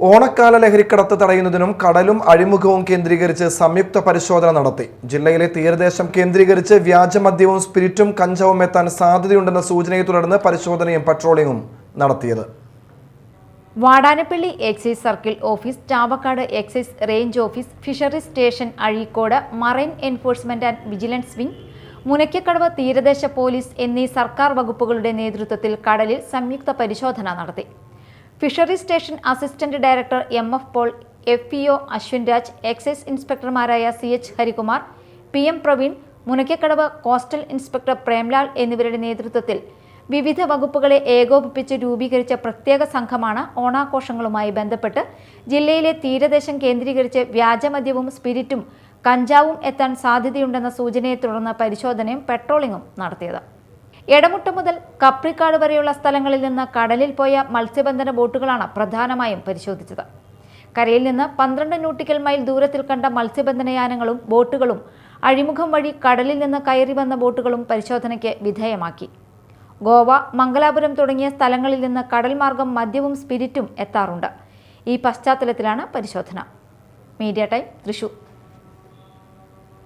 ഓണക്കാല ലഹരിക്കടത്ത് തടയുന്നതിനും കടലും അഴിമുഖവും കേന്ദ്രീകരിച്ച് സംയുക്ത പരിശോധന നടത്തി. ജില്ലയിലെ തീരദേശം കേന്ദ്രീകരിച്ച് വ്യാജമദ്യവും സ്പിരിറ്റും കഞ്ചാവും എത്താൻ സാധ്യതയുണ്ടെന്ന സൂചനയെ തുടർന്ന് പരിശോധനയും പട്രോളിംഗും നടത്തിയത്. Vadanappally excise circle office Chavakkad excise range office fisheries station Azhikode marine enforcement and vigilance wing Munakkakadavu തീരദേശ പോലീസ് എന്നീ സർക്കാർ വകുപ്പുകളുടെ നേതൃത്വത്തിൽ കടലിൽ സംയുക്ത പരിശോധന നടത്തി. Fisheries station assistant director M F Paul F E O Ashwin Raj excise ഇൻസ്പെക്ടർമാരായ C H Harikumar P M Praveen Munakkakadavu coastal inspector Premlal എന്നിവരുടെ നേതൃത്വത്തിൽ വിവിധ വകുപ്പുകളെ ഏകോപിപ്പിച്ച് രൂപീകരിച്ച പ്രത്യേക സംഘമാണ് ഓണാഘോഷങ്ങളുമായി ബന്ധപ്പെട്ട് ജില്ലയിലെ തീരദേശം കേന്ദ്രീകരിച്ച് വ്യാജമദ്യവും സ്പിരിറ്റും കഞ്ചാവും എത്താൻ സാധ്യതയുണ്ടെന്ന സൂചനയെ തുടർന്ന് പരിശോധനയും പെട്രോളിംഗും നടത്തിയത്. എടമുട്ട മുതൽ കപ്രിക്കാട് വരെയുള്ള സ്ഥലങ്ങളിൽ നിന്ന് കടലിൽ പോയ മത്സ്യബന്ധന ബോട്ടുകളാണ് പ്രധാനമായും പരിശോധിച്ചത്. കരയിൽ നിന്ന് പന്ത്രണ്ട് നൂട്ടിക്കൽ മൈൽ ദൂരത്തിൽ കണ്ട മത്സ്യബന്ധനയാനങ്ങളും ബോട്ടുകളും അഴിമുഖം വഴി കടലിൽ നിന്ന് കയറി വന്ന ബോട്ടുകളും പരിശോധനയ്ക്ക് വിധേയമാക്കി. ഗോവ മംഗലാപുരം തുടങ്ങിയ സ്ഥലങ്ങളിൽ നിന്ന് കടൽ മാർഗം മദ്യവും സ്പിരിറ്റും എത്താറുണ്ട്. ഈ പശ്ചാത്തലത്തിലാണ് പരിശോധന. Media time Thrissur.